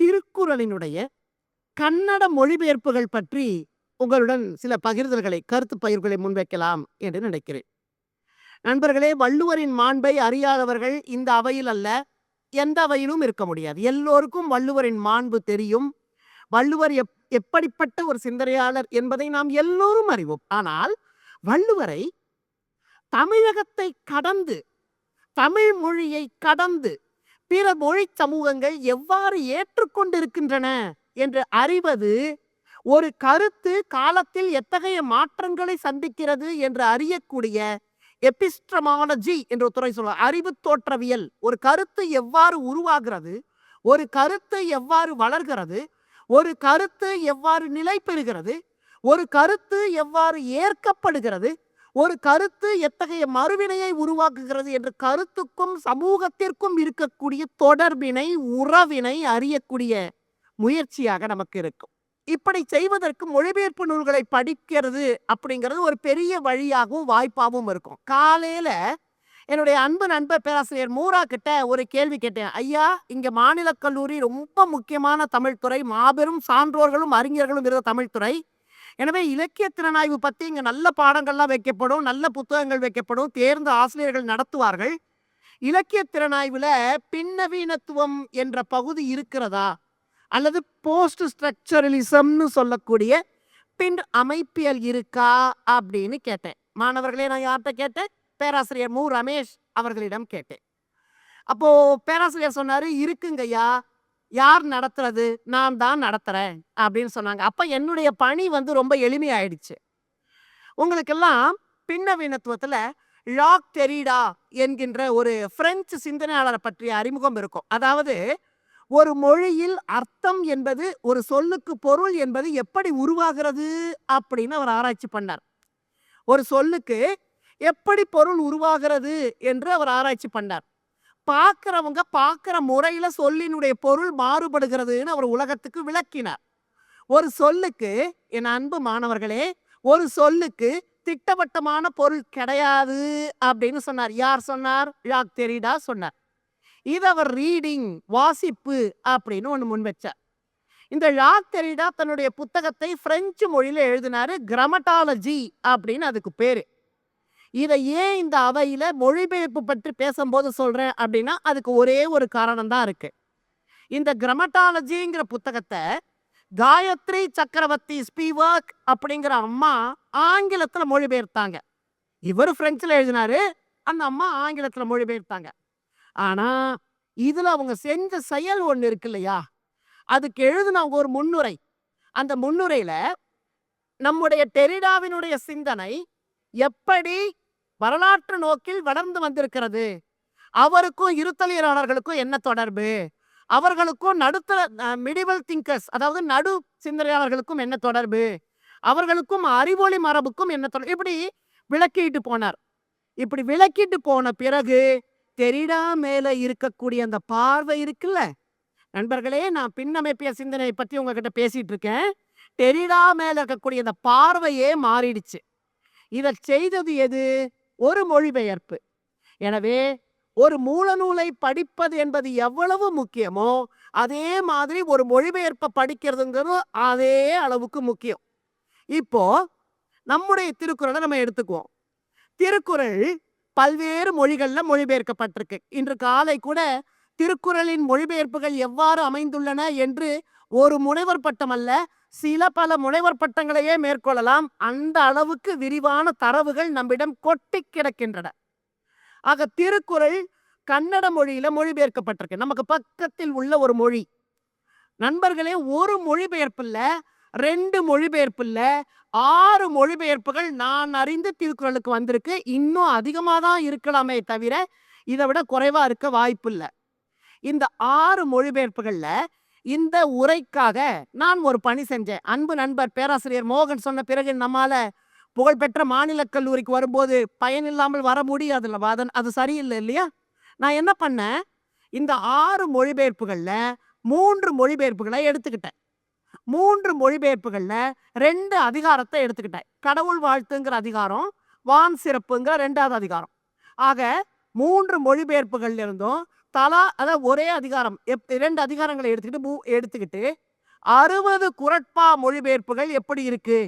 திருக்குறளினுடைய கன்னட மொழிபெயர்ப்புகள் பற்றி உங்களுடன் சில பகிர்தல்களை கருத்து பகிர்வுகளை முன்வைக்கலாம் என்று நினைக்கிறேன். நண்பர்களே வள்ளுவரின் மாண்பை அறியாதவர்கள் இந்த அவையில் அல்ல எந்த அவையிலும் இருக்க முடியாது. எல்லோருக்கும் வள்ளுவரின் மாண்பு தெரியும். வள்ளுவர் எப் எப்படிப்பட்ட ஒரு சிந்தனையாளர் என்பதை நாம் எல்லோரும் அறிவோம். ஆனால் வள்ளுவரை தமிழகத்தை கடந்து தமிழ் மொழியை கடந்து பிற மொழி சமூகங்கள் எவ்வாறு ஏற்றுக்கொண்டிருக்கின்றன என்று அறிவது ஒரு கருத்து காலத்தில் எத்தகைய மாற்றங்களை சந்திக்கிறது என்று அறியக்கூடிய எபிஸ்ட்ரமாலஜி என்ற துறை சொல்ல அறிவு தோற்றவியல். ஒரு கருத்து எவ்வாறு உருவாகிறது ஒரு கருத்து எவ்வாறு வளர்கிறது ஒரு கருத்து எவ்வாறு நிலை பெறுகிறது ஒரு கருத்து எவ்வாறு ஏற்கப்படுகிறது ஒரு கருத்து எத்தகைய மறுவினையை உருவாக்குகிறது என்று கருத்துக்கும் சமூகத்திற்கும் இருக்கக்கூடிய தொடர்பினை உறவினை அறியக்கூடிய முயற்சியாக நமக்கு இருக்கும். இப்படி செய்வதற்கு மொழிபெயர்ப்பு நூல்களை படிக்கிறது அப்படிங்கிறது ஒரு பெரிய வழியாகவும் வாய்ப்பாகவும் இருக்கும். காலையில என்னுடைய அன்பு நண்பர் பேராசிரியர் மூரா கிட்ட ஒரு கேள்வி கேட்டேன். ஐயா இங்க மாநில கல்லூரி ரொம்ப முக்கியமான தமிழ்துறை. மாபெரும் சான்றோர்களும் அறிஞர்களும் இருந்த தமிழ்துறை. எனவே இலக்கிய திறனாய்வு பற்றி இங்கே நல்ல பாடங்கள்லாம் வைக்கப்படும் நல்ல புத்தகங்கள் வைக்கப்படும் தேர்ந்த ஆசிரியர்கள் நடத்துவார்கள். இலக்கிய திறனாய்வில் பின்னவீனத்துவம் என்ற பகுதி இருக்கிறதா? அல்லது போஸ்ட் ஸ்ட்ரக்சரலிசம்னு சொல்லக்கூடிய பின் அமைப்பியல் இருக்கா அப்படின்னு கேட்டேன். மாணவர்களே நான் யார்கிட்ட கேட்டேன்? பேராசிரியர் மு. ரமேஷ் அவர்களிடம் கேட்டேன். அப்போது பேராசிரியர் சொன்னார் இருக்குங்கய்யா யார் நடத்துறது? நான் தான் நடத்துறேன் அப்படின்னு சொன்னாங்க. அப்ப என்னுடைய பணி வந்து ரொம்ப எளிமையாயிடுச்சு. உங்களுக்கெல்லாம் பின்னவீனத்துவத்துல லாக் தெரிடா என்கின்ற ஒரு பிரெஞ்சு சிந்தனையாளரை பற்றிய அறிமுகம் இருக்கும். அதாவது ஒரு மொழியில் அர்த்தம் என்பது ஒரு சொல்லுக்கு பொருள் என்பது எப்படி உருவாகிறது? அப்படின்னு அவர் ஆராய்ச்சி பண்ணார். ஒரு சொல்லுக்கு எப்படி பொருள் உருவாகிறது? என்று அவர் ஆராய்ச்சி பண்ணார். பார்க்கிறவங்க பார்க்கிற முறையில சொல்லினுடைய பொருள் மாறுபடுகிறதுன்னு அவர் உலகத்துக்கு விளக்கினார். ஒரு சொல்லுக்கு என் அன்பு மாணவர்களே ஒரு சொல்லுக்கு திட்டவட்டமான பொருள் கிடையாது அப்படின்னு சொன்னார். யார் சொன்னார்? யாக் தெரிடா சொன்னார். இது அவர் ரீடிங் வாசிப்பு அப்படின்னு ஒன்று முன் வச்சார். இந்த லாக் தெரிடா தன்னுடைய புத்தகத்தை பிரெஞ்சு மொழியில் எழுதினாரு கிரமட்டாலஜி அப்படின்னு அதுக்கு பேரு. இதை ஏன் இந்த அவையில் மொழிபெயர்ப்பு பற்றி பேசும்போது சொல்கிறேன் அப்படின்னா அதுக்கு ஒரே ஒரு காரணம் தான் இருக்குது இந்த கிரமட்டாலஜிங்கிற புத்தகத்தை காயத்ரி சக்கரவர்த்தி ஸ்பீவர்க் அப்படிங்கிற அம்மா ஆங்கிலத்தில் மொழிபெயர்த்தாங்க. இவர் ஃப்ரெஞ்சில் எழுதினாரு அந்த அம்மா ஆங்கிலத்தில் மொழிபெயர்த்தாங்க. ஆனால் இதில் அவங்க செஞ்ச செயல் ஒன்று இருக்கு இல்லையா? அதுக்கு எழுதினவங்க ஒரு முன்னுரை. அந்த முன்னுரையில் நம்முடைய டெரிடாவினுடைய சிந்தனை எப்படி வரலாற்று நோக்கில் வளர்ந்து வந்திருக்கிறது. அவருக்கும் இருத்தலியலாளர்களுக்கும் என்ன தொடர்பு? அவர்களுக்கும் நடுத்தர மிடிவல் திங்கர்ஸ் அதாவது நடு சிந்தனையாளர்களுக்கும் என்ன தொடர்பு? அவர்களுக்கும் அறிவொளி மரபுக்கும் என்ன தொடர்பு? இப்படி விளக்கிட்டு போனார். இப்படி விளக்கிட்டு போன பிறகு தெரிடா மேல இருக்கக்கூடிய அந்த பார்வை இருக்குல்ல? நண்பர்களே நான் பின்னமைப்பிய சிந்தனை பற்றி உங்ககிட்ட பேசிட்டு இருக்கேன். தெரிடா மேல இருக்கக்கூடிய அந்த பார்வையே மாறிடுச்சு. இதை செய்தது எது? ஒரு மொழிபெயர்ப்பு. எனவே ஒரு மூலநூலை படிப்பது என்பது எவ்வளவு முக்கியமோ அதே மாதிரி ஒரு மொழிபெயர்ப்பை படிக்கிறதுங்கிறது அதே அளவுக்கு முக்கியம். இப்போ நம்முடைய திருக்குறளை நம்ம எடுத்துக்குவோம். திருக்குறள் பல்வேறு மொழிகளில் மொழிபெயர்க்கப்பட்டிருக்கு. இன்று காலை கூட திருக்குறளின் மொழிபெயர்ப்புகள் எவ்வாறு அமைந்துள்ளன என்று ஒரு முனைவர் பட்டம் அல்ல சில பல முனைவர் பட்டங்களையே மேற்கொள்ளலாம். அந்த அளவுக்கு விரிவான தரவுகள் நம்மிடம் கொட்டி கிடக்கின்றன. ஆக திருக்குறள் கன்னட மொழியில மொழிபெயர்க்கப்பட்டிருக்கு. நமக்கு பக்கத்தில் உள்ள ஒரு மொழி. நண்பர்களே ஒரு மொழிபெயர்ப்புல ரெண்டு மொழிபெயர்ப்புல ஆறு மொழிபெயர்ப்புகள் நான் அறிந்து திருக்குறளுக்கு வந்திருக்கு. இன்னும் அதிகமாக தான் இருக்கலாமே தவிர இதை விட குறைவாக இருக்க வாய்ப்பு இல்லை இந்த ஆறு மொழிபெயர்ப்புகளில் இந்த உரைக்காக நான் ஒரு பணி செஞ்சேன். அன்பு நண்பர் பேராசிரியர் மோகன் சொன்ன பிறகு நம்மால புகழ்பெற்ற மாநில கல்லூரிக்கு வரும்போது பயன் இல்லாமல் வர முடியாதுல்ல வாதன் அது சரியில்லை இல்லையா? நான் என்ன பண்ணேன்? இந்த ஆறு மொழிபெயர்ப்புகளில் மூன்று மொழிபெயர்ப்புகளை எடுத்துக்கிட்டேன். மூன்று மொழிபெயர்ப்புகளில் ரெண்டு அதிகாரத்தை எடுத்துக்கிட்டேன். கடவுள் வாழ்த்துங்கிற அதிகாரம் வான் சிறப்புங்கிற ரெண்டாவது அதிகாரம். ஆக மூன்று மொழிபெயர்ப்புகள்ல இருந்தும் தலா அதாவது ஒரே அதிகாரம் எப் இரண்டு அதிகாரங்களை எடுத்துக்கிட்டு மூ எடுத்துக்கிட்டு 60 குறட்பா மொழிபெயர்ப்புகள் எப்படி இருக்கு?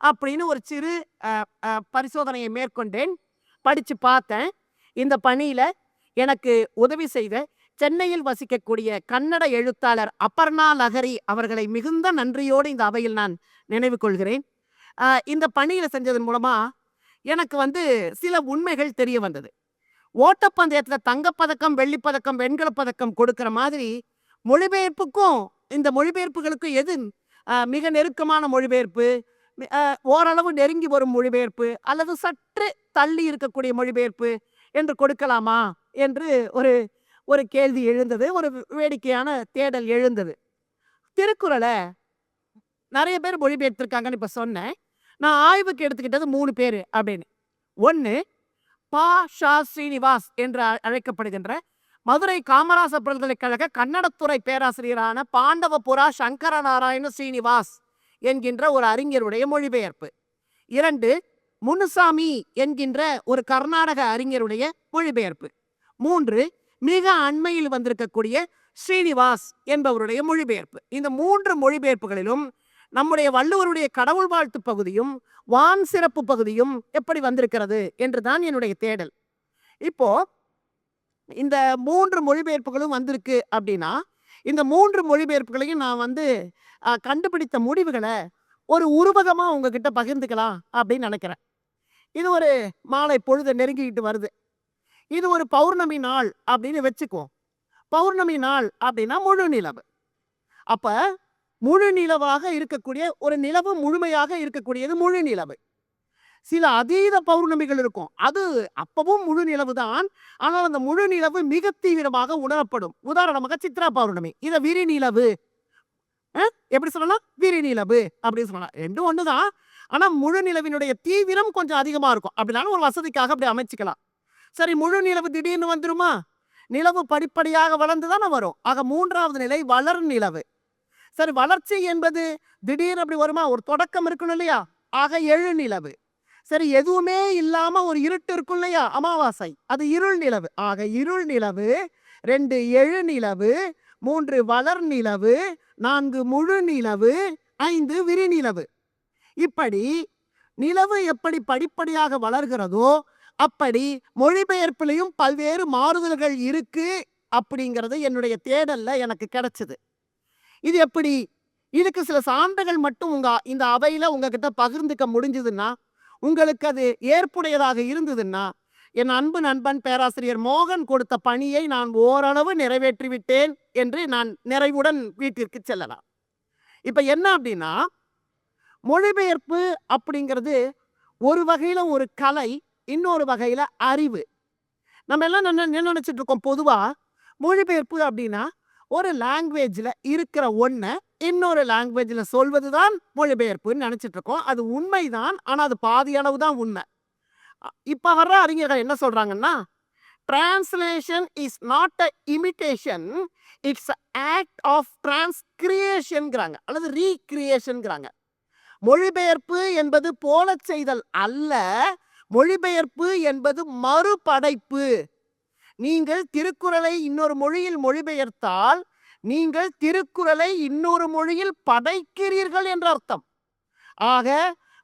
அப்படின்னு ஒரு சிறு பரிசோதனையை மேற்கொண்டேன். படித்து பார்த்தேன். இந்த பணியில் எனக்கு உதவி செய்த சென்னையில் வசிக்கக்கூடிய கன்னட எழுத்தாளர் அபர்ணா லஹரி அவர்களை மிகுந்த நன்றியோடு இந்த அவையில் நான் நினைவு கொள்கிறேன். இந்த பணியில் செஞ்சதன் மூலமாக எனக்கு வந்து சில உண்மைகள் தெரிய வந்தது. ஓட்டப்பந்தயத்தில் தங்கப்பதக்கம், வெள்ளிப்பதக்கம், வெண்கல பதக்கம் கொடுக்குற மாதிரி மொழிபெயர்ப்புக்கும் இந்த மொழிபெயர்ப்புகளுக்கும் எது மிக நெருக்கமான மொழிபெயர்ப்பு? ஓரளவு நெருங்கி வரும் மொழிபெயர்ப்பு அல்லது சற்று தள்ளி இருக்கக்கூடிய மொழிபெயர்ப்பு என்று கொடுக்கலாமா? என்று ஒரு ஒரு கேள்வி எழுந்தது. ஒரு வேடிக்கையான தேடல் எழுந்தது. திருக்குறளை நிறைய பேர் மொழிபெயர்த்திருக்காங்கன்னு இப்போ சொன்னேன். நான் ஆய்வுக்கு எடுத்துக்கிட்டது மூணு பேர் அப்படின்னு. ஒன்று பா. ஷா. ஸ்ரீனிவாஸ் என்று அழைக்கப்படுகின்ற மதுரை காமராச பல்கலைக்கழக கன்னடத்துறை பேராசிரியரான பாண்டவபுரா சங்கர நாராயண ஸ்ரீனிவாஸ் என்கின்ற ஒரு அறிஞருடைய மொழிபெயர்ப்பு. இரண்டு முனுசாமி என்கின்ற ஒரு கர்நாடக அறிஞருடைய மொழிபெயர்ப்பு. மூன்று மிக அண்மையில் வந்திருக்கக்கூடிய ஸ்ரீனிவாஸ் என்பவருடைய மொழிபெயர்ப்பு. இந்த மூன்று மொழிபெயர்ப்புகளிலும் நம்முடைய வள்ளுவருடைய கடவுள் வாழ்த்து பகுதியும், வான் சிறப்பு பகுதியும் எப்படி வந்திருக்கிறது என்று தான் என்னுடைய தேடல். இப்போ இந்த மூன்று மொழிபெயர்ப்புகளும் வந்திருக்கு அப்படின்னா, இந்த மூன்று மொழிபெயர்ப்புகளையும் நான் வந்து கண்டுபிடித்த முடிவுகளை ஒரு உருவகமாக உங்ககிட்ட பகிர்ந்துக்கலாம் அப்படின்னு நினைக்கிறேன் இது ஒரு மாலை பொழுது நெருங்கிக்கிட்டு வருது. இது ஒரு பௌர்ணமி நாள் அப்படின்னு வச்சுக்குவோம். பௌர்ணமி நாள் அப்படின்னா முழு நிலவு. அப்போ முழு நிலவாக இருக்கக்கூடிய ஒரு நிலவு முழுமையாக இருக்கக்கூடியது முழு நிலவு. சில அதீத பௌர்ணமிகள் இருக்கும். அது அப்பவும் முழு நிலவு தான். ஆனால் அந்த முழு நிலவு மிக தீவிரமாக உணரப்படும். உதாரணமாக சித்ரா பௌர்ணமி. இதை விரி நிலவு எப்படி சொல்லலாம்? விரிநிலவு அப்படின்னு சொல்லலாம். ரெண்டும் ஒன்று தான். ஆனால் முழு நிலவினுடைய தீவிரம் கொஞ்சம் அதிகமாக இருக்கும். அப்படினாலும் ஒரு வசதிக்காக அப்படி அமைச்சிக்கலாம் சரி முழு நிலவு திடீர்னு வந்துருமா? நிலவு படிப்படியாக வளர்ந்து தானே வரும். ஆக மூன்றாவது நிலை வளர் நிலவு. சரி வளர்ச்சி என்பது திடீர்னு அப்படி வருமா? ஒரு தொடக்கம் இருக்கணும் இல்லையா? ஆக எழு நிலவு. சரி எதுவுமே இல்லாம ஒரு இருட்டு இருக்கும் இல்லையா? அமாவாசை. அது இருள் நிலவு. ஆக இருள் நிலவு, ரெண்டு எழு நிலவு, மூன்று வளர் நிலவு, நான்கு முழு நிலவு, ஐந்து விரிநிலவு. இப்படி நிலவு எப்படி படிப்படியாக வளர்கிறதோ, அப்படி மொழிபெயர்ப்பிலையும் பல்வேறு மாறுதல்கள் இருக்கு அப்படிங்கிறது என்னுடைய தேடல்ல எனக்கு கிடைச்சது. இது எப்படி? இதுக்கு சில சான்றுகள் மட்டும் உங்க இந்த அவையில உங்ககிட்ட பகிர்ந்துக்க முடிஞ்சதுன்னா, உங்களுக்கு அது ஏற்புடையதாக இருந்ததுன்னா, என் அன்பு நண்பன் பேராசிரியர் மோகன் கொடுத்த பணியை நான் ஓரளவு நிறைவேற்றி விட்டேன் என்று நான் நிறைவுடன் வீட்டிற்கு செல்லலாம். இப்போ என்ன அப்படின்னா, மொழிபெயர்ப்பு அப்படிங்கிறது ஒரு வகையில் ஒரு கலை, இன்னொரு வகையில் அறிவு. நம்ம எல்லாம் என்ன என்ன பொதுவாக இருக்கோம் மொழிபெயர்ப்பு அப்படின்னா, ஒரு லாங்குவேஜில் இருக்கிற ஒன்றை இன்னொரு லாங்குவேஜில் சொல்வது தான் மொழிபெயர்ப்புன்னு நினச்சிட்டு இருக்கோம். அது உண்மைதான். ஆனால் அது பாதியளவு தான் உண்மை. இப்போ வர்ற அறிஞர்கள் என்ன சொல்கிறாங்கன்னா translation is not a imitation it's a act of டிரான்ஸ்கிரியேஷன்ங்கிறாங்க. அல்லது ரீகிரியேஷன்ங்கிறாங்க. மொழிபெயர்ப்பு என்பது போலச் செய்தல் அல்ல. மொழிபெயர்ப்பு என்பது மறுபடைப்பு. நீங்கள் திருக்குறளை இன்னொரு மொழியில் மொழிபெயர்த்தால், நீங்கள் திருக்குறளை இன்னொரு மொழியில் படைக்கிறீர்கள் என்ற அர்த்தம். ஆக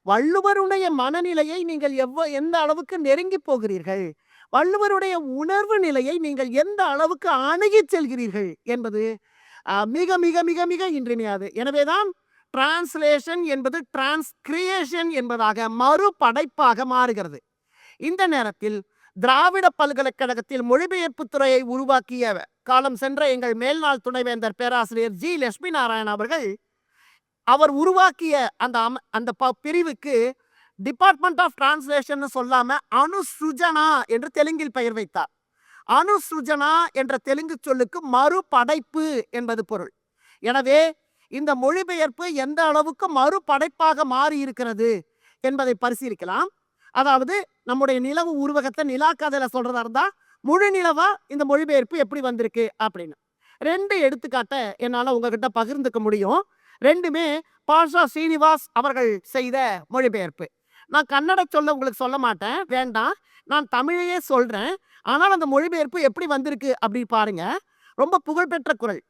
வள்ளுவருடைய மனநிலையை நீங்கள் எவ்வ எந்த அளவுக்கு நெருங்கிப் போகிறீர்கள்? வள்ளுவருடைய உணர்வு நிலையை நீங்கள் எந்த அளவுக்கு அணுகிச் செல்கிறீர்கள் என்பது மிக மிக மிக மிக இன்றியமையாது. எனவேதான் டிரான்ஸ்லேஷன் என்பது டிரான்ஸ்கிரியேஷன் என்பதாக மறுபடைப்பாக மாறுகிறது. இந்த நேரத்தில் திராவிட பல்கலைக்கழகத்தில் மொழிபெயர்ப்பு துறையை உருவாக்கிய காலம் சென்ற எங்கள் மேல்நாள் துணைவேந்தர் பேராசிரியர் ஜி. லட்சுமி நாராயண் அவர்கள், அவர் உருவாக்கிய அந்த அம அந்த ப பிரிவுக்கு டிபார்ட்மெண்ட் ஆஃப் டிரான்ஸ்லேஷன் சொல்லாம அனுசுஜனா என்று தெலுங்கில் பெயர் வைத்தார். அனுசுஜனா என்ற தெலுங்கு சொல்லுக்கு மறுபடைப்பு என்பது பொருள். எனவே இந்த மொழிபெயர்ப்பு எந்த அளவுக்கு மறுபடைப்பாக மாறி இருக்கிறது என்பதை பரிசீலிக்கலாம். அதாவது நம்முடைய நிலவு உருவகத்தை நிலா கதையில் சொல்றதா இருந்தா, முழு நிலவா இந்த மொழிபெயர்ப்பு எப்படி வந்திருக்கு அப்படின்னு. ரெண்டு எடுத்துக்காட்டை என்னால் உங்ககிட்ட பகிர்ந்துக்க முடியும். ரெண்டுமே பாஷா ஸ்ரீனிவாஸ் அவர்கள் செய்த மொழிபெயர்ப்பு. நான் கன்னட சொல்ல உங்களுக்கு சொல்ல மாட்டேன். வேண்டாம். நான் தமிழையே சொல்கிறேன் ஆனால் அந்த மொழிபெயர்ப்பு எப்படி வந்திருக்கு அப்படி பாருங்க ரொம்ப புகழ்பெற்ற குறள்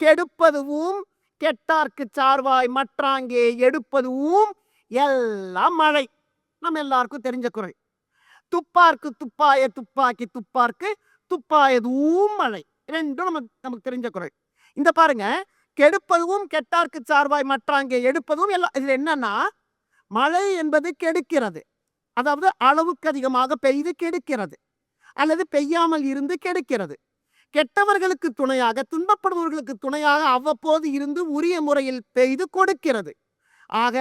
கெடுப்பதுவும் கெட்டார்க்கு சார்வாய் மற்றாங்கே எடுப்பதுவும் எல்லாம் மழை நம்ம எல்லாருக்கும் தெரிஞ்ச குறை துப்பார்க்கு துப்பாய துப்பாக்கி துப்பார்க்கு துப்பாயதுவும் மழை. ரெண்டும் நமக்கு நமக்கு தெரிஞ்ச குறை இந்த பாருங்க கெடுப்பதும் கெட்டார்க்கு சார்வாய் மற்றாங்கே எடுப்பதும் எல்லாம் இதில் என்னன்னா மழை என்பது கெடுக்கிறது. அதாவது அளவுக்கு அதிகமாக பெய்து கெடுக்கிறது. அல்லது பெய்யாமல் இருந்து கெடுக்கிறது. கெட்டவர்களுக்கு துணையாக துன்பப்படுபவர்களுக்கு துணையாக அவ்வப்போது இருந்து உரிய முறையில் பெய்து கொடுக்கிறது. ஆக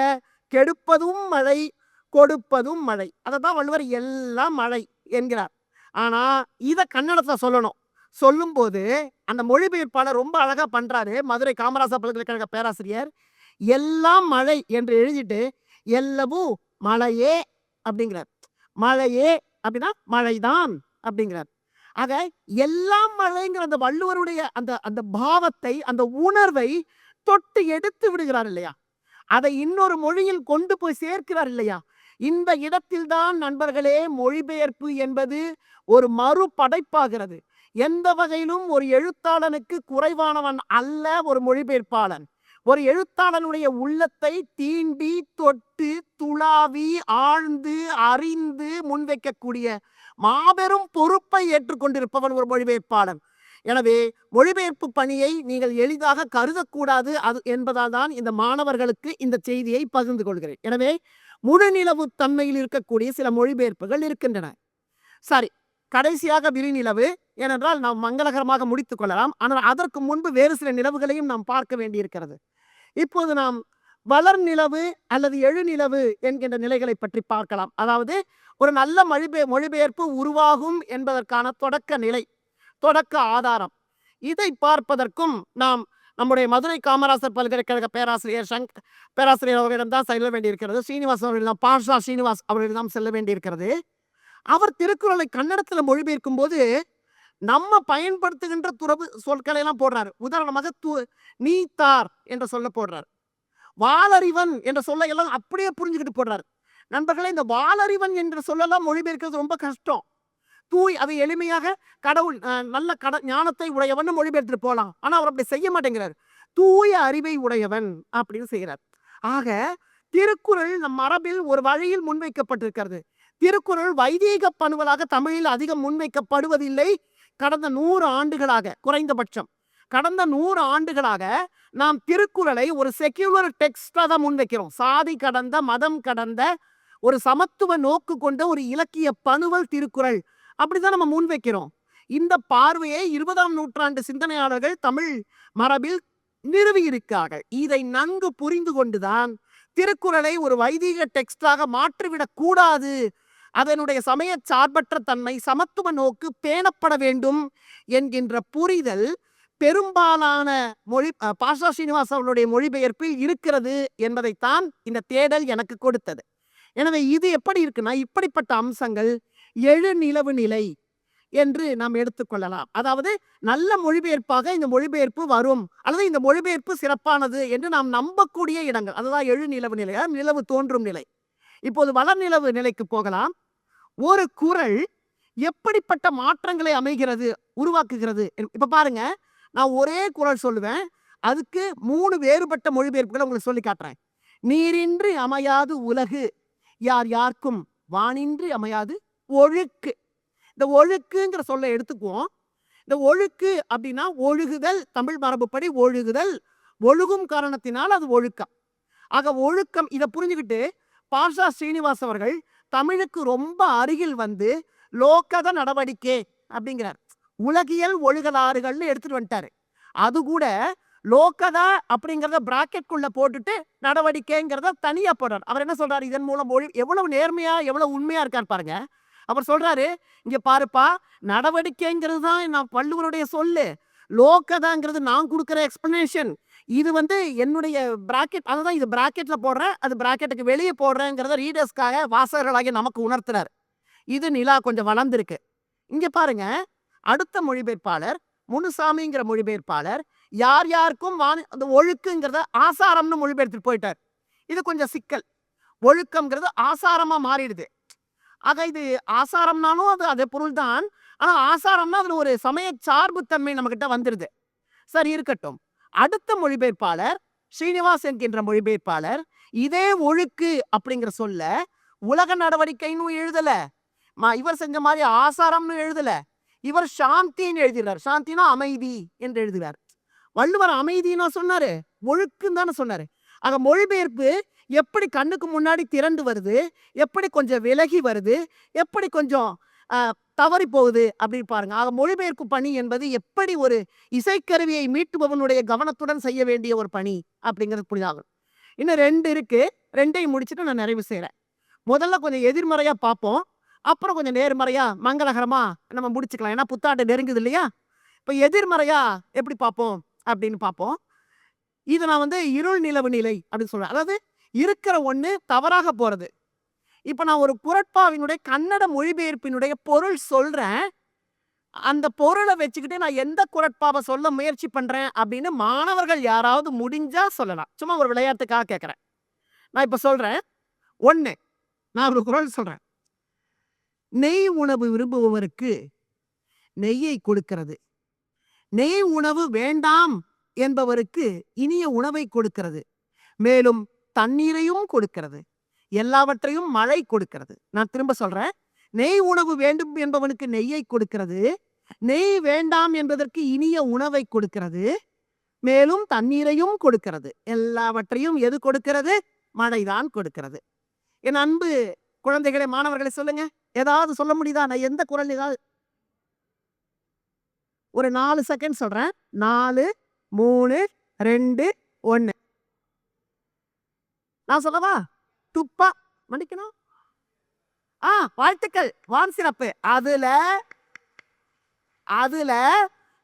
கெடுப்பதும் மழை கொடுப்பதும் மழை. அதை தான் வள்ளுவர் எல்லாம் மழை என்கிறார். ஆனால் இதை கன்னடத்தில் சொல்லணும். சொல்லும்போது அந்த மொழிபெயர்ப்பாளர் ரொம்ப அழகாக பண்ணுறாரு மதுரை காமராசர் பல்கலைக்கழக பேராசிரியர். எல்லாம் மழை என்று எழுதிட்டு எல்லவும் மழையே அப்படிங்கிறார். மழையே அப்படின்னா மழைதான் அப்படிங்கிறார். ஆக எல்லாம் மழைங்கிற அந்த வள்ளுவருடைய அந்த அந்த பாவத்தை அந்த உணர்வை தொட்டு எடுத்து விடுகிறார் இல்லையா? அதை இன்னொரு மொழியில் கொண்டு போய் சேர்க்கிறார் இல்லையா? இந்த இடத்தில்தான் நண்பர்களே மொழிபெயர்ப்பு என்பது ஒரு மறு படைப்பாகிறது எந்த வகையிலும் ஒரு எழுத்தாளனுக்கு குறைவானவன் அல்ல ஒரு மொழிபெயர்ப்பாளன். ஒரு எழுத்தாளனுடைய உள்ளத்தை தீண்டி தொட்டு துளாவி ஆழ்ந்து அறிந்து முன்வைக்கக்கூடிய மாபெரும் பொறுப்பை ஏற்றுக்கொண்டிருப்பவன் ஒரு மொழிபெயர்ப்பாளன். எனவே மொழிபெயர்ப்பு பணியை நீங்கள் எளிதாக கருதக்கூடாது அது என்பதால் தான் இந்த மாணவர்களுக்கு இந்த செய்தியை பகிர்ந்து கொள்கிறேன். எனவே முழுநிலவு தன்மையில் இருக்கக்கூடிய சில மொழிபெயர்ப்புகள் இருக்கின்றன. சரி கடைசியாக விரிநிலவு ஏனென்றால் நாம் மங்களகரமாக முடித்து கொள்ளலாம். ஆனால் அதற்கு முன்பு வேறு சில நிலவுகளையும் நாம் பார்க்க வேண்டியிருக்கிறது. இப்போது நாம் வளர் நிலவு அல்லது எழுநிலவு என்கின்ற நிலைகளை பற்றி பார்க்கலாம். அதாவது ஒரு நல்ல மொழிபெய மொழிபெயர்ப்பு உருவாகும் என்பதற்கான தொடக்க நிலை தொடக்க ஆதாரம். இதை பார்ப்பதற்கும் நாம் நம்முடைய மதுரை காமராசர் பல்கலைக்கழக பேராசிரியர் சங்க் பேராசிரியர் அவர்களிடம் தான் செல்ல வேண்டியிருக்கிறது. ஸ்ரீனிவாஸ் அவர்களிடம் பாஷா ஸ்ரீனிவாஸ் அவர்களிடம் செல்ல வேண்டியிருக்கிறது. அவர் திருக்குறளை கன்னடத்தில் மொழிபெயர்க்கும் போது நம்ம பயன்படுத்துகின்ற துறவு சொற்களை எல்லாம் போடுறாரு. உதாரணமாக து நீத்தார் என்ற சொல்ல போடுறார். வாலறிவன் என்ற சொல்ல எல்லாம் அப்படியே புரிஞ்சுக்கிட்டு போடுறாரு. நண்பர்களே இந்த வாலறிவன் என்ற சொல்லலாம் மொழிபெயர்க்கிறது ரொம்ப கஷ்டம். தூய் அதை எளிமையாக கடவுள் நல்ல கட ஞானத்தை உடையவன் மொழிபெயர்த்துட்டு போகலாம் ஆனால் அவர் அப்படி செய்ய மாட்டேங்கிறார். தூய அறிவை உடையவன் அப்படின்னு செய்கிறார். ஆக திருக்குறள் நம் மரபில் ஒரு வழியில் முன்வைக்கப்பட்டிருக்கிறது. திருக்குறள் வைதீக பணுவலாக தமிழில் அதிகம் முன்வைக்கப்படுவதில்லை. கடந்த நூறு ஆண்டுகளாக குறைந்தபட்சம். கடந்த நூறு ஆண்டுகளாக நாம் திருக்குறளை ஒரு செக்யூலர் டெக்ஸ்டாக தான் முன்வைக்கிறோம். சாதி கடந்த மதம் கடந்த ஒரு சமத்துவ நோக்கு கொண்ட ஒரு இலக்கிய பணுவல் திருக்குறள். அப்படிதான் நம்ம முன் வைக்கிறோம். இந்த பார்வையை இருபதாம் நூற்றாண்டு சிந்தனையாளர்கள் தமிழ் மரபில் நிறுவியிருக்கார்கள் இதை நன்கு புரிந்து கொண்டுதான் திருக்குறளை ஒரு வைதீக டெக்ஸ்டாக மாற்றிவிடக் கூடாது. அதனுடைய சமய சார்பற்ற தன்மை சமத்துவ நோக்கு பேணப்பட வேண்டும் என்கின்ற புரிதல் பெரும்பாலான மொழி பாஷா ஸ்ரீனிவாஸ் அவர்களுடைய மொழிபெயர்ப்பில் இருக்கிறது என்பதைத்தான் இந்த தேடல் எனக்கு கொடுத்தது. எனவே இது எப்படி இருக்குன்னா இப்படிப்பட்ட அம்சங்கள் எழுநிலவு நிலை என்று நாம் எடுத்துக்கொள்ளலாம். அதாவது நல்ல மொழிபெயர்ப்பாக இந்த மொழிபெயர்ப்பு வரும். அல்லது இந்த மொழிபெயர்ப்பு சிறப்பானது என்று நாம் நம்பக்கூடிய இடங்கள். அதுதான் எழுநிலவு நிலை. அதாவது நிலவு தோன்றும் நிலை. இப்போது வளர்நிலவு நிலைக்கு போகலாம். ஒரு குறள் எப்படிப்பட்ட மாற்றங்களை அமைகிறது உருவாக்குகிறது இப்போ பாருங்க. நான் ஒரே குறள் சொல்லுவேன். அதுக்கு மூணு வேறுபட்ட மொழிபெயர்ப்புகளை உங்களுக்கு சொல்லி காட்டுறேன். நீரின்றி அமையாது உலகு. யார் யாருக்கும் வானின்றி அமையாது ஒழுக்கு. இந்த ஒழுக்குங்கிற சொல்ல எடுத்துக்குவோம். இந்த ஒழுக்கு அப்படின்னா ஒழுகுதல் தமிழ் மரபுப்படி ஒழுகுதல். ஒழுகும் காரணத்தினால் அது ஒழுக்கம். ஆக ஒழுக்கம் இதை புரிஞ்சுக்கிட்டு பாஷா ஸ்ரீனிவாஸ் அவர்கள் தமிழுக்கு ரொம்ப அருகில் வந்து லோக்கத நடவடிக்கை அப்படிங்கிறார். உலகியல் ஒழுகலாறுகள்னு எடுத்துட்டு வந்துட்டாரு. அது கூட லோக்கதா அப்படிங்கிறத பிராக்கெட்குள்ள போட்டுட்டு நடவடிக்கைங்கிறத தனியா போடுறார். அவர் என்ன சொல்றாரு? இதன் மூலம் ஒழு எவ்வளவு நேர்மையா எவ்வளவு உண்மையா இருக்கார் பாருங்க. அவர் சொல்றாரு இங்க பாருப்பா நடவடிக்கைங்கிறது தான் நான் வள்ளுவருடைய சொல்லு. லோகதாங்கிறது நான் கொடுக்குற எக்ஸ்பிளனேஷன் இது வந்து என்னுடைய பிராக்கெட் அதுதான் இது பிராக்கெட்டில் போடுறேன் அது பிராக்கெட்டுக்கு வெளியே போடுறேங்கிறத ரீடர்ஸ்க்காக வாசகர்களாகி நமக்கு உணர்த்தினார். இது நிலா கொஞ்சம் வளர்ந்துருக்கு. இங்கே பாருங்க அடுத்த மொழிபெயர்ப்பாளர் முனுசாமிங்கிற மொழிபெயர்ப்பாளர் யார் யாருக்கும் வாணி அந்த ஒழுக்குங்கிறத ஆசாரம்னு மொழிபெயர்த்துட்டு போயிட்டார். இது கொஞ்சம் சிக்கல். ஒழுக்கம்ங்கிறது ஆசாரமாக மாறிடுது. ஆக இது ஆசாரம்னாலும் அது அதே பொருள்தான். ஆனால் ஆசாரம்னா அதில் ஒரு சமய சார்புத்தன்மை நம்மகிட்ட வந்துடுது சரி இருக்கட்டும். அடுத்த மொழிபெயர்ப்பாளர் ஸ்ரீனிவாஸ் என்கின்ற மொழிபெயர்ப்பாளர் இதே ஒழுக்கு அப்படிங்கிற சொல்ல உலக நடவடிக்கைன்னு எழுதல. ம- இவர் செஞ்ச மாதிரி ஆசாரம்னு எழுதல. இவர் சாந்தின்னு எழுதுகிறார் சாந்தினா அமைதி என்று எழுதுகிறார் வள்ளுவர் அமைதினா சொன்னாரு ஒழுக்குன்னு தானே சொன்னாரு. ஆக மொழிபெயர்ப்பு எப்படி கண்ணுக்கு முன்னாடி திரண்டு வருது எப்படி கொஞ்சம் விலகி வருது எப்படி கொஞ்சம் தவறி போகுது அப்படின்னு பாருங்க. ஆக மொழிபெயர்ப்பு பணி என்பது எப்படி ஒரு இசைக்கருவியை மீட்டுபவனுடைய கவனத்துடன் செய்ய வேண்டிய ஒரு பணி அப்படிங்கிறது புரிதாகும் இன்னும் ரெண்டு இருக்கு. ரெண்டையும் முடிச்சுட்டு நான் நிறைவு செய்கிறேன் முதல்ல கொஞ்சம் எதிர்மறையாக பார்ப்போம். அப்புறம் கொஞ்சம் நேர்மறையா மங்களகரமாக நம்ம முடிச்சுக்கலாம். ஏன்னா புத்தாண்டு நெருங்குது இல்லையா? இப்போ எதிர்மறையா எப்படி பார்ப்போம் அப்படின்னு பார்ப்போம். இது நான் வந்து இருள் நிலவு நிலை அப்படின்னு சொல்றேன். அதாவது இருக்கிற ஒண்ணு தவறாக போறது. இப்ப நான் ஒரு குரட்பாவினுடைய கன்னட மொழிபெயர்ப்பினுடைய பொருள் சொல்றேன். அந்த பொருளை வச்சுக்கிட்டு நான் எந்த குரட்பாவை சொல்ல முயற்சி பண்றேன் அப்படின்னு மாணவர்கள் யாராவது முடிஞ்சா சொல்லலாம். சும்மா ஒரு விளையாட்டுக்காக கேட்குறேன் நான் இப்போ சொல்றேன். ஒன்று நான் ஒரு குரல் சொல்றேன். நெய் உணவு விரும்புபவருக்கு நெய்யை கொடுக்கிறது. நெய் உணவு வேண்டாம் என்பவருக்கு இனிய உணவை கொடுக்கிறது. மேலும் தண்ணீரையும் கொடுக்கிறது. எல்லாவற்றையும் மழை கொடுக்கிறது. நான் திரும்ப சொல்றேன். நெய் உணவு வேண்டும் என்பவனுக்கு நெய்யை கொடுக்கிறது. நெய் வேண்டாம் என்பதற்கு இனிய உணவை கொடுக்கிறது. மேலும் தண்ணீரையும் கொடுக்கிறது. எல்லாவற்றையும் எது கொடுக்கிறது? மழைதான் கொடுக்கிறது. என் அன்பு குழந்தைகளை மாணவர்களை சொல்லுங்க. ஏதாவது சொல்ல முடியுதா? நான் எந்த குரல் ஏதாவது ஒரு நாலு செகண்ட் சொல்றேன். நாலு மூணு ரெண்டு ஒன்று நான் சொல்லவா? துப்பா. மன்னிக்கணும். ஆ வாழ்த்துக்கள். வான் சிறப்பு. அதுல அதுல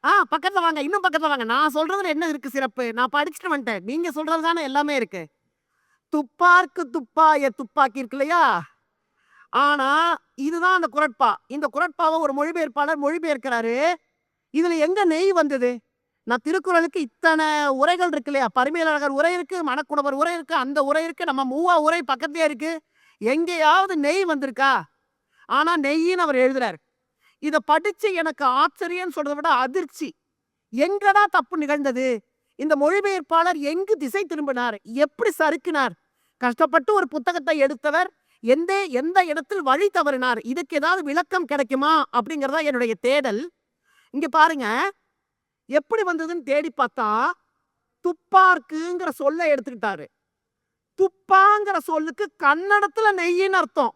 ஆ பக்கத்துல வாங்க. இன்னும் பக்கத்துல வாங்க. நான் சொல்றதுல என்ன இருக்கு சிறப்பு? நான் படிச்சுட்டு வந்துட்டேன். நீங்க சொல்றது தானே எல்லாமே இருக்கு. துப்பார்க்கு துப்பாய துப்பாக்கி இருக்கு இல்லையா ஆனா இதுதான் அந்த குரட்பா. இந்த குரட்பாவை ஒரு மொழிபெயர்ப்பாளர் மொழிபெயர்க்கிறாரு. இதுல எங்க நெய் வந்தது? நான் திருக்குறளுக்கு இத்தனை உரைகள் இருக்கு இல்லையா? பரிமையாளர் உரை இருக்கு மணக்குணவர் உரை இருக்கு அந்த உரை இருக்கு நம்ம மூவா உரை பக்கத்துலயே இருக்கு. எங்கேயாவது நெய் வந்திருக்கா? ஆனா நெய்யின்னு அவர் எழுதுறாரு. இதை படிச்சு எனக்கு ஆச்சரியம் சொல்றதை விட அதிர்ச்சி. எங்கடா தப்பு நிகழ்ந்தது? இந்த மொழிபெயர்ப்பாளர் எங்கு திசை திரும்பினார்? எப்படி சறுக்கினார்? கஷ்டப்பட்டு ஒரு புத்தகத்தை எடுத்தவர் எந்த எந்த இடத்தில் வழி தவறினார்? இதுக்கு ஏதாவது விளக்கம் கிடைக்குமா? அப்படிங்கிறதா என்னுடைய தேடல். இங்க பாருங்க எப்படி வந்ததுன்னு தேடி பார்த்தா துப்பார்க்குங்கிற சொல்ல எடுத்துக்கிட்டாரு. துப்பாங்கிற சொல்லுக்கு கன்னடத்துல நெய்யின்னு அர்த்தம்.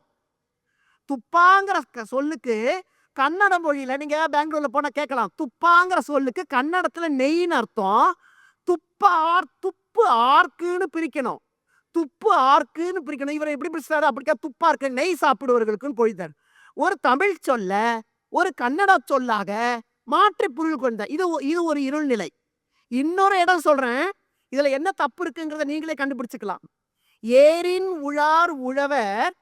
துப்பாங்கிற க- சொல்லுக்கு கன்னட மொழியில நீங்க பெங்களூர்ல போனா கேட்கலாம். துப்பாங்கிற சொல்லுக்கு கன்னடத்துல நெய்ன்னு அர்த்தம். துப்ப ஆர் துப்பு ஆர்க்குன்னு பிரிக்கணும். துப்பு ஆர்க்குன்னு பிரிக்கணும். இவரை எப்படி பிரிச்சாரு? அப்படிக்கா துப்பா இருக்கு நெய் சாப்பிடுவர்களுக்குன்னு பொழித்தார் ஒரு தமிழ் சொல்ல ஒரு கன்னட சொல்லாக மாற்றி பொருள் கொண்ட இது இது ஒரு இருள்நிலை. இன்னொரு இடம் சொல்றேன். இதுல என்ன தப்பு இருக்குங்கிறத நீங்களே கண்டுபிடிச்சுக்கலாம். ஏரின் உழார் உழவர்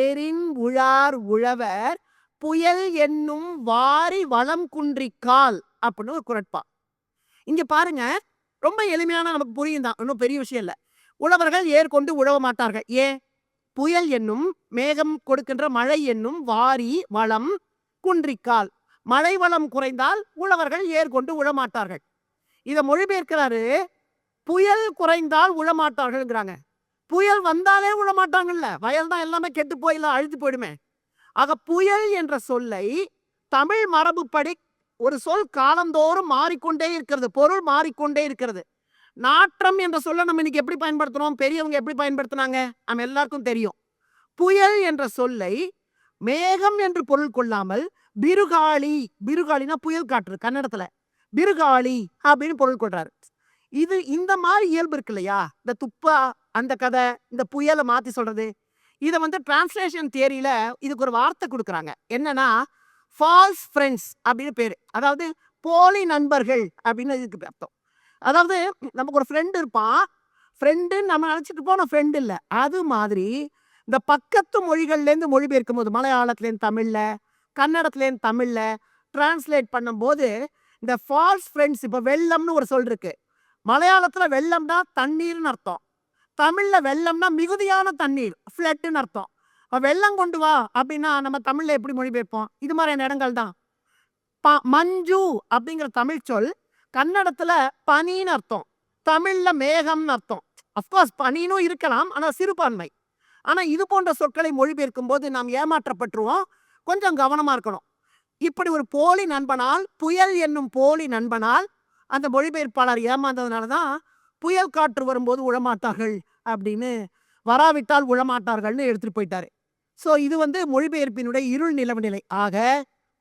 ஏரின் உழார் உழவர் புயல் என்னும் வாரி வளம் குன்றிக்கால் அப்படின்னு ஒரு குரட்பா. இங்க பாருங்க ரொம்ப எளிமையான நமக்கு புரியும் தான் ஒன்றும் பெரிய விஷயம் இல்லை. உழவர்கள் ஏற்கொண்டு உழவ மாட்டார்கள். ஏன்? புயல் என்னும் மேகம் கொடுக்கின்ற மழை என்னும் வாரி வளம் குன்றிக்கால் மழை வளம் குறைந்தால் உழவர்கள் ஏற்கொண்டு உழமாட்டார்கள். இதை மொழிபெயர்க்கிறாரு புயல் குறைந்தால் உழமாட்டார்கள்ங்கிறாங்க. புயல் வந்தாலே உழமாட்டாங்கல்ல வயல் தான் எல்லாமே கெட்டு போயிடலாம் அழுத்து போயிடுமே. ஆக புயல் என்ற சொல்லை தமிழ் மரபுப்படி ஒரு சொல் காலந்தோறும் மாறிக்கொண்டே இருக்கிறது பொருள் மாறிக்கொண்டே இருக்கிறது. நாற்றம் என்ற சொல்ல நம்ம இன்னைக்கு எப்படி பயன்படுத்துறோம்? பெரியவங்க எப்படி பயன்படுத்தினாங்க? நம்ம எல்லாருக்கும் தெரியும். புயல் என்ற சொல்லை மேகம் என்று பொருள் கொள்ளாமல் பிருகாளி பிருகாளினா புயல் காற்று கன்னடத்துல. பிருகாளி அப்படின்னு பொருள் கொள்றாரு. இது இந்த மாதிரி இயல்பு இருக்கு இல்லையா? இந்த துப்பா அந்த கதை இந்த புயலை மாத்தி சொல்றது. இதை வந்து டிரான்ஸ்லேஷன் தியரியில இதுக்கு ஒரு வார்த்தை கொடுக்குறாங்க. என்னன்னா ஃபால்ஸ் ஃப்ரெண்ட்ஸ் அப்படின்னு பேரு. அதாவது போலி நண்பர்கள் அப்படின்னு இதுக்கு அர்த்தம். அதாவது நமக்கு ஒரு ஃப்ரெண்டு இருப்பான். ஃப்ரெண்டுன்னு நம்ம நினச்சிட்டு போன ஃப்ரெண்டு இல்லை. அது மாதிரி இந்த பக்கத்து மொழிகள்லேருந்து மொழிபெயர்க்கும் போது மலையாளத்துலேருந்து தமிழில் கன்னடத்துலேருந்து தமிழில் டிரான்ஸ்லேட் பண்ணும்போது இந்த ஃபால்ஸ் ஃப்ரெண்ட்ஸ் இப்போ வெள்ளம்னு ஒரு சொல் இருக்கு. மலையாளத்தில் வெள்ளம்னா தண்ணீர்னு அர்த்தம். தமிழில் வெள்ளம்னா மிகுதியான தண்ணீர் ஃப்ளட்டுன்னு அர்த்தம். இப்ப வெள்ளம் கொண்டு வா அப்படின்னா நம்ம தமிழில் எப்படி மொழிபெயர்ப்போம்? இது மாதிரியான இடங்கள் தான். ப மஞ்சு அப்படிங்கிற தமிழ் சொல் கன்னடத்தில் பனின்னு அர்த்தம். தமிழில் மேகம்னு அர்த்தம். அஃப்கோர்ஸ் பனினும் இருக்கலாம் ஆனால் சிறுபான்மை. ஆனால் இது போன்ற சொற்களை மொழிபெயர்க்கும் போது நாம் ஏமாற்றப்பட்டுருவோம். கொஞ்சம் கவனமாக இருக்கணும். இப்படி ஒரு போலி நண்பனால் புயல் என்னும் போலி நண்பனால் அந்த மொழிபெயர்ப்பாளர் ஏமாந்ததுனால தான் புயல் காற்று வரும்போது உழமாட்டார்கள் அப்படின்னு வராவிட்டால் உழமாட்டார்கள்னு எடுத்துகிட்டு போயிட்டாரு. ஸோ இது வந்து மொழிபெயர்ப்பினுடைய இருள் நிலவு நிலை. ஆக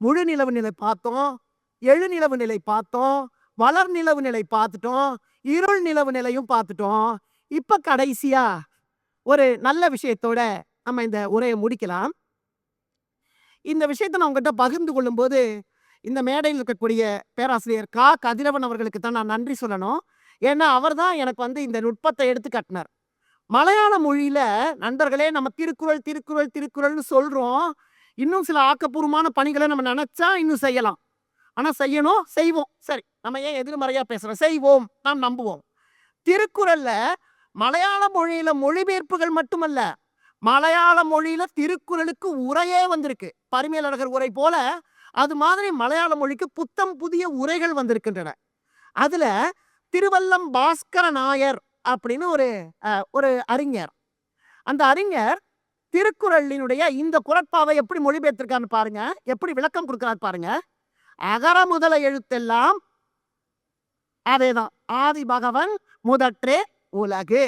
முழு நிலவு நிலை பார்த்தோம் எழு நிலவு நிலை பார்த்தோம் வளர் நிலவு நிலை பார்த்துட்டோம் இருள் நிலவு நிலையும் பார்த்துட்டோம். இப்போ கடைசியாக ஒரு நல்ல விஷயத்தோட நம்ம இந்த உரையை முடிக்கலாம். இந்த விஷயத்தை நான் உங்ககிட்ட பகிர்ந்து கொள்ளும்போது இந்த மேடையில் இருக்கக்கூடிய பேராசிரியர் கா. கதிரவன் அவர்களுக்கு தான் நான் நன்றி சொல்லணும். ஏன்னா அவர் தான் எனக்கு வந்து இந்த நுட்பத்தை எடுத்து காட்டினார். மலையாள மொழியில நண்பர்களே நம்ம திருக்குறள் திருக்குறள் திருக்குறள்னு சொல்றோம். இன்னும் சில ஆக்கப்பூர்வமான பணிகளை நம்ம நினைச்சா இன்னும் செய்யலாம். ஆனா செய்யணும் செய்வோம். சரி நம்ம ஏன் எதிர்மறையா பேசுறோம்? செய்வோம். நாம் நம்புவோம். திருக்குறள்ல மலையாள மொழியில மொழிபெயர்ப்புகள் மட்டுமல்ல மலையாள மொழியில திருக்குறளுக்கு உரையே வந்திருக்கு. பரிமையாளர்கள் உரை போல அது மாதிரி மலையாள மொழிக்கு புத்தம் புதிய உரைகள் வந்திருக்கின்றன. அதில் திருவல்லம் பாஸ்கர நாயர் அப்படின்னு ஒரு அஹ், ஒரு அறிஞர். அந்த அறிஞர் திருக்குறளினுடைய இந்த குரட்பாவை எப்படி மொழிபெயர்த்திருக்கான்னு பாருங்க. எப்படி விளக்கம் கொடுக்கிறார் பாருங்க. அகர முதல எழுத்தெல்லாம் அதேதான். ஆதி பகவன் முதற்றே உலகு.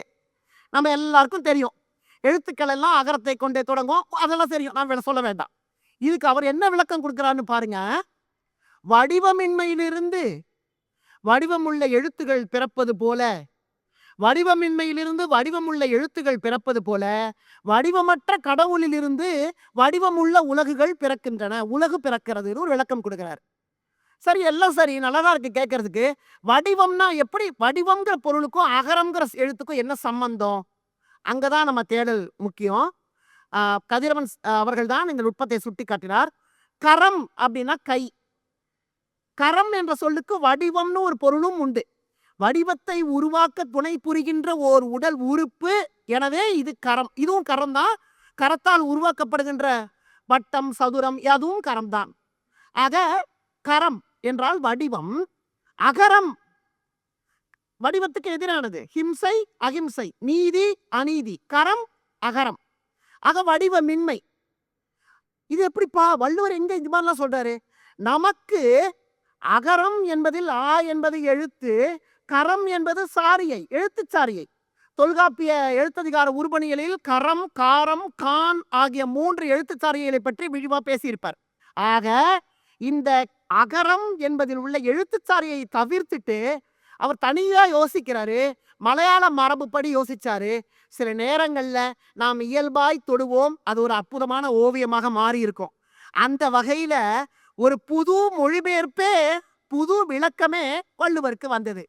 நம்ம எல்லாருக்கும் தெரியும். எழுத்துக்கள் எல்லாம் அகரத்தை கொண்டே தொடங்கும். அதெல்லாம் தெரியும். நான் சொல்ல வேண்டாம். இதுக்கு அவர் என்ன விளக்கம் கொடுக்குறான்னு பாருங்க. வடிவமின்மையிலிருந்து வடிவமுள்ள எழுத்துகள் பிறப்பது போல வடிவமின்மையிலிருந்து வடிவமுள்ள எழுத்துகள் பிறப்பது போல வடிவமற்ற கடவுளிலிருந்து வடிவமுள்ள உலகுகள் பிறக்கின்றன. உலகு பிறக்கிறதுன்னு ஒரு விளக்கம் கொடுக்குறார். சரி எல்லாம் சரி நல்லதா இருக்கு கேட்கறதுக்கு. வடிவம்னா எப்படி? வடிவங்கிற பொருளுக்கும் அகரங்கிற எழுத்துக்கும் என்ன சம்பந்தம்? அங்கதான் நம்ம தேடல் முக்கியம். கதிரவன் அவர்கள் தான் இந்த நுட்பத்தை சுட்டி காட்டினார் கரம் அப்படின்னா கை. கரம் என்ற சொல்லுக்கு வடிவம்னு ஒரு பொருளும் உண்டு. வடிவத்தை உருவாக்க துணை புரிகின்ற ஓர் உடல் உறுப்பு. எனவே இது கரம். இதுவும் கரம் தான். கரத்தால் உருவாக்கப்படுகின்ற வட்டம் சதுரம் அதுவும் கரம் தான். ஆக கரம் என்றால் வடிவம். அகரம். வடிவத்துக்கு எதிரானது. ஹிம்சை அகிம்சை நீதி அநீதி. கரம் அகரம். அக வடிவமின்மை. இது எப்படிப்பா? வள்ளுவர் எங்க இந்த மாதிரிலாம் சொல்றாரு? நமக்கு அகரம் என்பதில் ஆ என்பது எழுத்து கரம் என்பது சாரியை எழுத்து சாரியை. தொல்காப்பிய எழுத்ததிகார உருபணிகளில் கரம் காரம் கான் ஆகிய மூன்று எழுத்துச்சாரிகளை பற்றி விழிவாக பேசியிருப்பார். ஆக இந்த அகரம் என்பதில் உள்ள எழுத்துச்சாரியை தவிர்த்துட்டு அவர் தனியாக யோசிக்கிறாரு. மலையாள மரபுப்படி யோசிச்சாரு. சில நேரங்களில் நாம் இயல்பாய் தொடுவோம். அது ஒரு அற்புதமான ஓவியமாக மாறி இருக்கும் அந்த வகையில் ஒரு புது மொழிபெயர்ப்பே புது விளக்கமே வள்ளுவருக்கு வந்தது.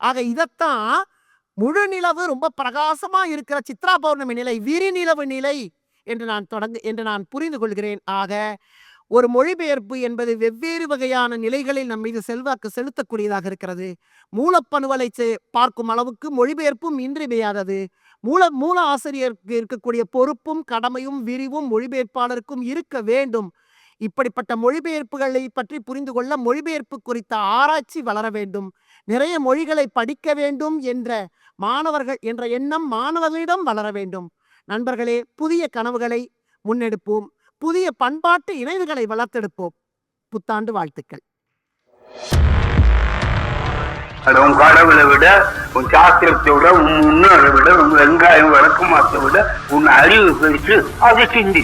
ஆக இதைத்தான் முழு நிலவு ரொம்ப பிரகாசமா இருக்கிற சித்ரா பௌர்ணமி நிலை விரிநிலவு நிலை என்று நான் தொடங்கு என்று நான் புரிந்து கொள்கிறேன். ஆக ஒரு மொழிபெயர்ப்பு என்பது வெவ்வேறு வகையான நிலைகளில் நம் மீது செல்வாக்கு செலுத்தக்கூடியதாக இருக்கிறது. மூலப்பணுவலை செ- பார்க்கும் அளவுக்கு மொழிபெயர்ப்பும் இன்றியமையாதது. மூல மூல ஆசிரியருக்கு இருக்கக்கூடிய பொறுப்பும் கடமையும் விரிவும் மொழிபெயர்ப்பாளருக்கும் இருக்க வேண்டும். இப்படிப்பட்ட மொழிபெயர்ப்புகளை பற்றி புரிந்து கொள்ள மொழிபெயர்ப்பு குறித்த ஆராய்ச்சி வளர வேண்டும். நிறைய மொழிகளை படிக்க வேண்டும் என்ற மாணவர்கள் என்ற எண்ணம் மாணவர்களிடம் வளர வேண்டும். நண்பர்களே புதிய கனவுகளை முன்னெடுப்போம். புதிய பண்பாட்டு இணைவுகளை வளர்த்தெடுப்போம். புத்தாண்டு வாழ்த்துக்கள். உன் கடவுளை விட உன் சாஸ்திரத்தை விட உன் முன்னோரை விட உன் வெங்காயம் விளக்கமாத்தை விட உன் அறிவு பெருசு அதை சிந்தி.